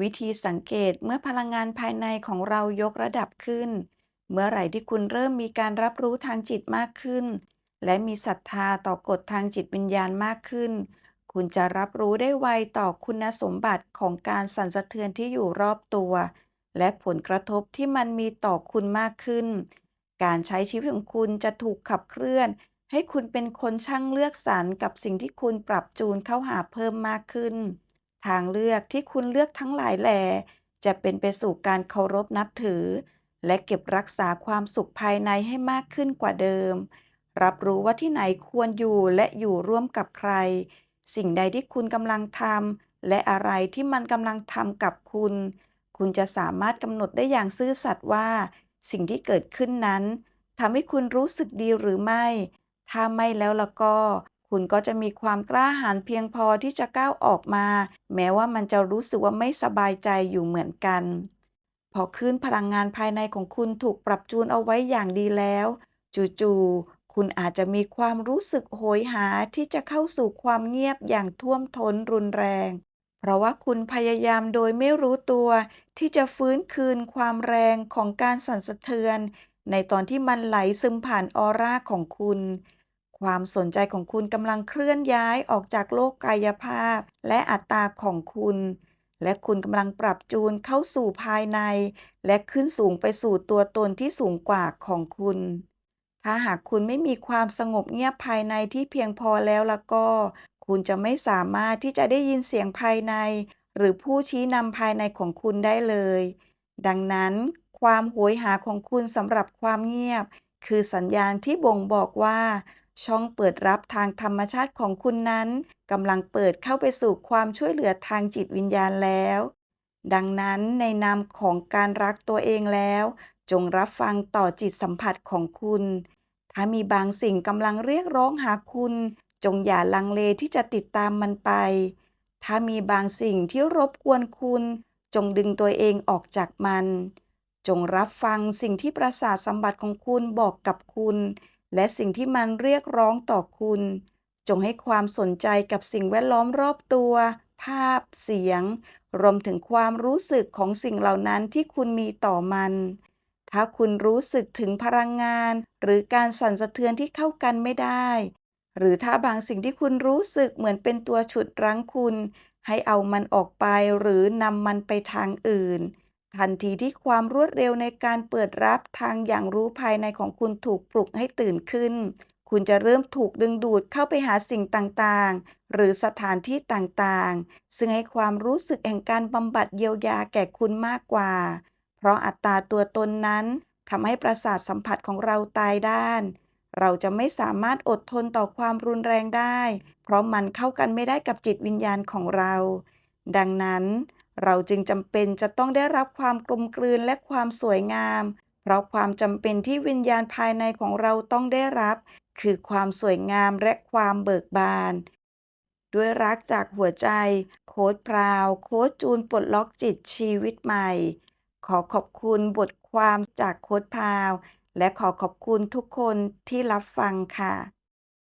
วิธีสังเกตเมื่อพลังงานภายในของเรายกระดับขึ้น เมื่อไหร่ที่คุณเริ่มมีการรับรู้ทางจิตมากขึ้น และมีศรัทธาต่อกฎทางจิตวิญญาณมากขึ้น คุณจะรับรู้ได้ไวต่อคุณสมบัติของการสั่นสะเทือนที่อยู่รอบตัว และผลกระทบที่มันมีต่อคุณมากขึ้น การใช้ชีวิตของคุณจะถูกขับเคลื่อน ให้คุณเป็นคนช่างเลือกสรรกับสิ่งที่คุณปรับจูนเข้าหาเพิ่มมากขึ้น ทางเลือกที่คุณเลือกทั้งหลายแหลจะเป็นไปสู่การเคารพนับถือ และเก็บรักษาความสุขภายในให้มากขึ้นกว่าเดิม รับรู้ว่าที่ไหนควรอยู่และอยู่ร่วมกับใคร สิ่งใดที่คุณกำลังทำและอะไรที่มันกำลังทำกับคุณ คุณจะสามารถกำหนดได้อย่างซื่อสัตย์ว่า สิ่งที่เกิดขึ้นนั้นทำให้คุณรู้สึกดีหรือไม่ ถ้าไม่แล้วละก็ คุณก็จะมีความกล้าหาญเพียงพอที่จะก้าวออกมา แม้ว่ามันจะรู้สึกว่าไม่สบายใจอยู่เหมือนกัน พอคลื่นพลังงานภายในของคุณถูกปรับจูนเอาไว้อย่างดีแล้ว จู่ๆคุณอาจจะมีความรู้สึกโหยหาที่จะเข้าสู่ความเงียบอย่างท่วมท้นรุนแรง เพราะว่าคุณพยายามโดยไม่รู้ตัว ที่จะฟื้นคืนความแรงของการสั่นสะเทือน ในตอนที่มันไหลซึมผ่านออร่าของคุณ ความสนใจของคุณกำลังเคลื่อนย้ายออกจากโลกกายภาพ และอัตตาของคุณ และคุณกำลังปรับจูนเข้าสู่ภายใน และขึ้นสูงไปสู่ตัวตนที่สูงกว่าของคุณ ถ้าหากคุณไม่มีความสงบเงียบภายในที่เพียงพอแล้วละก็ คุณจะไม่สามารถที่จะได้ยินเสียงภายใน หรือผู้ชี้นำภายในของคุณได้เลย ดังนั้น ความโหยหาของคุณสำหรับความเงียบ คือสัญญาณที่บ่งบอกว่า ช่องเปิดรับทางธรรมชาติของคุณนั้นกำลังเปิดเข้าไปสู่ความช่วยเหลือทางจิตวิญญาณแล้ว ดังนั้นในนามของการรักตัวเองแล้ว จงรับฟังต่อจิตสัมผัสของคุณ ถ้ามีบางสิ่งกำลังเรียกร้องหาคุณ จงอย่าลังเลที่จะติดตามมันไป ถ้ามีบางสิ่งที่รบกวนคุณ จงดึงตัวเองออกจากมัน จงรับฟังสิ่งที่ประสาทสัมผัสของคุณบอกกับคุณ และสิ่งที่มันเรียกร้องต่อคุณ จงให้ความสนใจกับสิ่งแวดล้อมรอบตัว ภาพ เสียง รวมถึงความรู้สึกของสิ่งเหล่านั้นที่คุณมีต่อมัน ถ้าคุณรู้สึกถึงพลังงาน หรือการสั่นสะเทือนที่เข้ากันไม่ได้ หรือถ้าบางสิ่งที่คุณรู้สึกเหมือนเป็นตัวฉุดรั้งคุณ ให้เอามันออกไปหรือนำมันไปทางอื่น ทันทีที่ความรวดเร็วในการเปิดรับทางอย่างรู้ภายในของคุณถูกปลุกให้ตื่นขึ้น คุณจะเริ่มถูกดึงดูดเข้าไปหาสิ่งต่างๆ หรือสถานที่ต่างๆ ซึ่งให้ความรู้สึกแห่งการบำบัดเยียวยาแก่คุณมากกว่า เพราะอัตตาตัวตนนั้นทำให้ประสาทสัมผัสของเราตายด้าน เราจะไม่สามารถอดทนต่อความรุนแรงได้ เพราะมันเข้ากันไม่ได้กับจิตวิญญาณของเรา ดังนั้น เราจึงจำเป็นจะต้องได้รับความกลมกลืนและความสวยงาม เพราะความจำเป็นที่วิญญาณภายในของเราต้องได้รับ คือความสวยงามและความเบิกบาน ด้วยรักจากหัวใจ โค้ดพราว โค้ดจูนปลดล็อกจิตชีวิตใหม่ ขอขอบคุณบทความจากโค้ดพราว และขอขอบคุณทุกคนที่รับฟังค่ะ